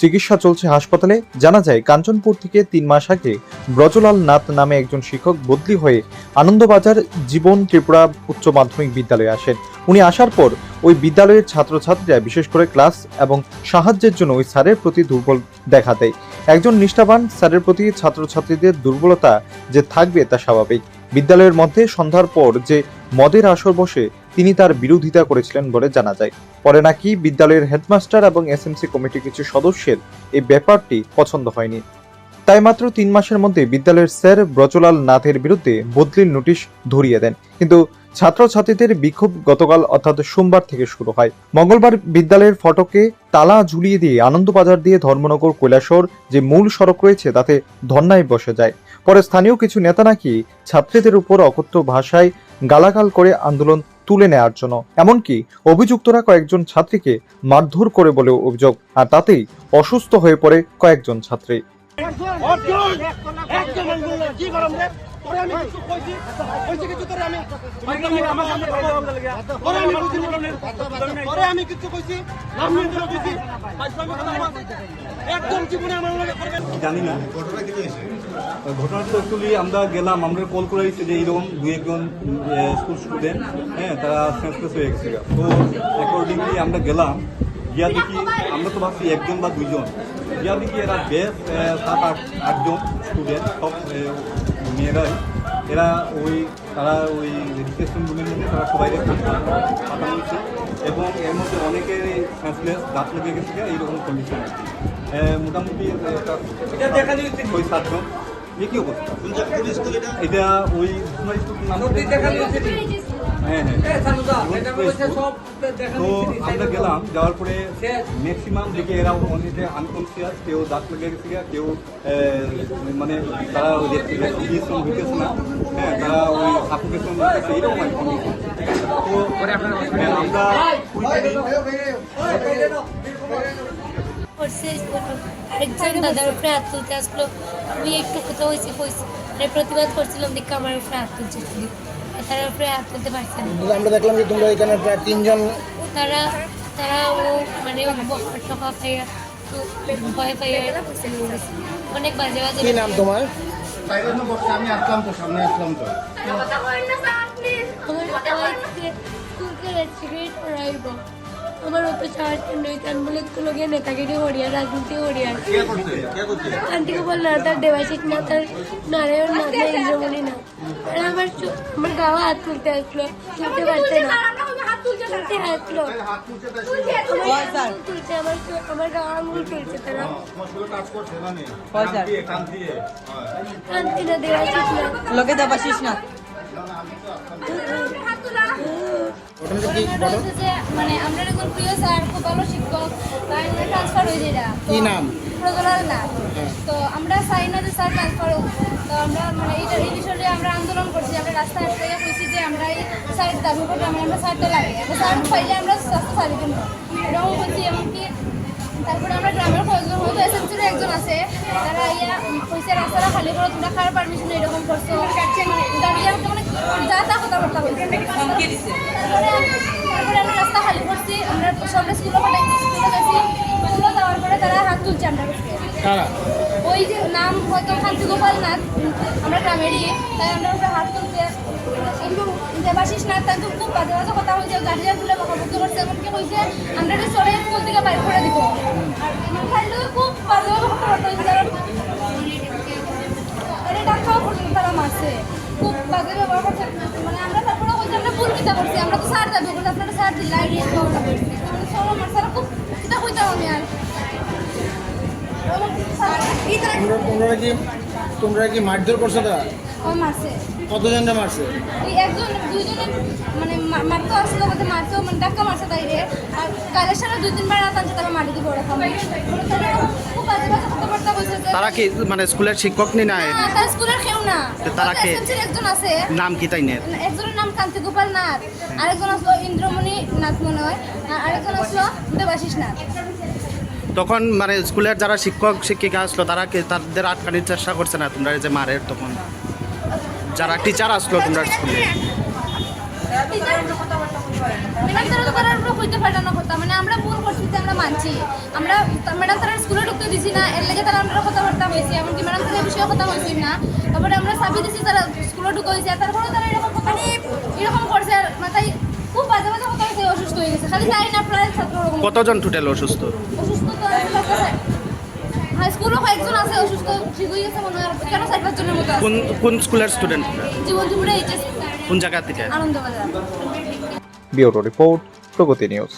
চিকিৎসা চলছে হাসপাতালে। জানা যায়, কাঞ্চনপুর থেকে তিন মাস আগে ব্রজলাল নাথ নামে একজন শিক্ষক বদলি হয়ে আনন্দবাজার জীবন ত্রিপুরা উচ্চ মাধ্যমিক বিদ্যালয়ে আসেন। উনি আসার পর ওই বিদ্যালয়ের ছাত্রছাত্রীরা বিশেষ করে ক্লাস এবং সাহায্যের জন্য ওই স্যারের প্রতি দুর্বল দেখা দেয় একজন নিষ্ঠাবান স্যারের প্রতি ছাত্রছাত্রীদের দুর্বলতা যে থাকবে তা স্বাভাবিক। বিদ্যালয়ের মধ্যে সন্ধ্যার পর যে মদের আসর বসে তিনি তার বিরোধিতা করেছিলেন বলে জানা যায়। পরে নাকি বিদ্যালয়ের হেডমাস্টার এবং এসএমসি কমিটির কিছু সদস্যের এই ব্যাপারটি পছন্দ হয়নি। তাই মাত্র তিন মাসের মধ্যে বিদ্যালয়ের স্যার ব্রজলাল নাথের বিরুদ্ধে বদলির নোটিশ ধরিয়ে দেন। কিন্তু ছাত্রছাত্রীদের বিক্ষোভ গতকাল অর্থাৎ সোমবার থেকে শুরু হয়। মঙ্গলবার বিদ্যালয়ের ফটকে তালা ঝুলিয়ে দিয়ে আনন্দবাজার দিয়ে ধর্মনগর কৈলাসর যে মূল সড়ক রয়েছে তাতে ধর্নায় বসে যায়। পরে স্থানীয় কিছু নেতা নাকি ছাত্রীদের উপর অকথ্য ভাষায় গালাগাল করে আন্দোলন তুলে নেওয়ার জন্য। এমনকি অভিযুক্তরা কয়েকজন ছাত্রীকে মারধর করে বলেও অভিযোগ, আর তাতেই অসুস্থ হয়ে পড়ে কয়েকজন ছাত্রী। জানি না। ঘটনাটা তো অ্যাকচুয়ালি আমরা গেলাম আমরা কল করে যে এইরকম দু একজন স্কুল স্টুডেন্ট হ্যাঁ তারা সেন্সলেস হয়ে গেছে তো অ্যাকর্ডিংলি আমরা গেলাম গিয়া দেখি আমরা তো ভাবছি একজন বা দুইজন। গিয়া দেখি এরা বেশ সাত আট আটজন স্টুডেন্ট সব মেয়েরাই। এরা ওই তারা ওই রেজিস্ট্রেশন রুমের মধ্যে তারা সবাই পাঠানো হচ্ছে এবং এর মধ্যে অনেকের সেন্সলেস দাঁত লেগে গেছে এইরকম কন্ডিশন আছে। মোটামুটি ওই সাতজন। কি অবস্থা এটা ওই হ্যাঁ হ্যাঁ তো আমরা গেলাম যাওয়ার পরে ম্যাক্সিমাম দেখে এরা অনেকে আনকনসিয়াস কেউ দাঁত লেগে গেছে কেউ মানে তারা ওই রেসপিরেশন হইতেছে না হ্যাঁ তারা ওই সাফোকেশন হইতেছে এইরকম আর তো হ্যাঁ, আমরা করছে আরেকজন দাদার উপরে হাত তুলতে আসলো আমি একটু কোথাও হয়েছে মানে প্রতিবাদ করছিলাম দেখে আমার উপরে হাত তুলছে তার উপরে হাত তুলতে পারছে না আমরা দেখলাম যে তোমরা এখানে প্রায় তিনজন তারা তারা ও মানে টকা পাইয়া ভয় পাইয়া অনেক বাজে বাজে কি নাম তোমার আমি আসলাম তো সামনে আসলাম তো আমার সবাইকে স্কুলকে করাইব আমার অত সাহস নেই তার বলে কোনো গিয়ে নেতাগিরি হরিয়া রাজনীতি হরিয়া আন্টিকে বলল না তার দেবাশিক না তার নারায়ণ না তার ইন্দ্রমণি না। আর আমার আমার গাওয়া হাত তুলতে আসলো তুলতে পারছে না। আসলো। তুলছে আমার আমার গাওয়া আঙুল তুলছে তারা। কান্তি না না। লগে দেবাশিস না ঘটনাটা কি ঘটনাটা হচ্ছে যে মানে আমরা এখন প্রিয় স্যার খুব ভালো শিক্ষক তাই ট্রান্সফার হয়ে যায় কি নাম? না তো আমরা চাই না যে স্যার ট্রান্সফার হোক। তো আমরা মানে এইটা এই বিষয়ে আমরা আন্দোলন করছি আমরা রাস্তায় থেকে কইছি যে আমরা এই স্যারের দাবি করতে আমরা আমরা স্যারটা লাগে। স্যার পাইলে আমরা রাস্তা ছাড়ি দেবো। এরকম বলছি এমনকি তারপরে আমরা গ্রামের কয়েকজন হয়তো এসএমসির একজন আছে তারা ইয়া কইছে রাস্তাটা খালি তোমরা খাওয়ার পারমিশন এরকম করছ? আমাকে মানে যা তা বলছে। হুমকি তারপরে তারপরে আমরা রাস্তা খালি করছি। আমরা সবাই স্কুলে পাঠাইছি স্কুলে গেছি স্কুলে যাওয়ার পরে তারা হাত তুলছে আমরা। ওই যে নাম হয়তো শান্তি গোপাল নাথ। আমরা গ্রামেরই। তাই আমরা ওটা হাত তুলতে কিন্তু দেবাশিস নাথ তাকে খুব বাজে বাজে কথা হয়েছে গার্জিয়ান তুলে বকাবকি করছে। এমনকি কইছে আমরা সরে স্কুল থেকে বাইর করে দিব। আর খাইলেও খুব বাজে বাজে কথাবার্তা হয়েছে কারণ আরে টাকাও পর্যন্ত তারা মারছে খুব বাজে ব্যবহার করছে মানে আমরা তারপরে কইছে আমরা ভুল কিতা করছি আমরা তো স্যার দাবি করছি আপনারা স্যার দিলাই রিয়ে খাওয়াটা করছি মানে সব আমার স্যার খুব কিতা কইতাম আমি আর তোমরা কি তোমরা কি মারধর করছ তারা কতজনটা মারছে। এই একজন দুইজনে মানে মারতে আসলো মারতে মানে ধাক্কা মারছে তাই রে। আর দুই তিনবার রাত আনছে তারা মাটি দিয়ে ওরকম খুব। বাজে বাজে কথাবার্তা বলছে তারা কি মানে স্কুলের শিক্ষক নি না স্কুলের কেউ না। তারা কে? একজন আছে। নাম কি তাই নের একজনের নাম কান্তি গোপাল নাথ। আরেকজন আসলো ইন্দ্রমণি নাথ মনে হয়। আর আরেকজন আসলো দেবাশিস নাথ। তখন মানে স্কুলের যারা শিক্ষক শিক্ষিকা আসলো তারা কি তাদের আটকানির চেষ্টা করছে না তোমরা এই যে মারের তখন? যারা টিচার আসলো তোমরা স্কুলে? ম্যাডাম তারা তো করার উপর হইতে পাঠানো কথা মানে আমরা ভুল করছি আমরা মানছি আমরা ম্যাডাম তারা স্কুলে ঢুকতে দিছি না এর লেগে তারা আমরা কথাবার্তা হয়েছি এমনকি ম্যাডাম তারা বিষয়ে কথা হয়েছি না তারপরে আমরা চাবি দিছি তারা স্কুলে ঢুকে হয়েছে তারপরে তারা এরকম মানে এরকম করছে আর মাথায় খুব বাজে বাজে কথা হয়েছে অসুস্থ হয়ে গেছে খালি তাই না প্রায় ছাত্র কতজন টোটাল অসুস্থ? অসুস্থ। তো হাই স্কুলও কয়েকজন আছে অসুস্থ ঠিক হয়ে গেছে মনে হয় কেন চার পাঁচজনের মতো কোন কোন স্কুলের স্টুডেন্ট জীবন ত্রিপুরা এইচএস কোন জায়গা থেকে? Anandabazar. Bureau report Pragati news.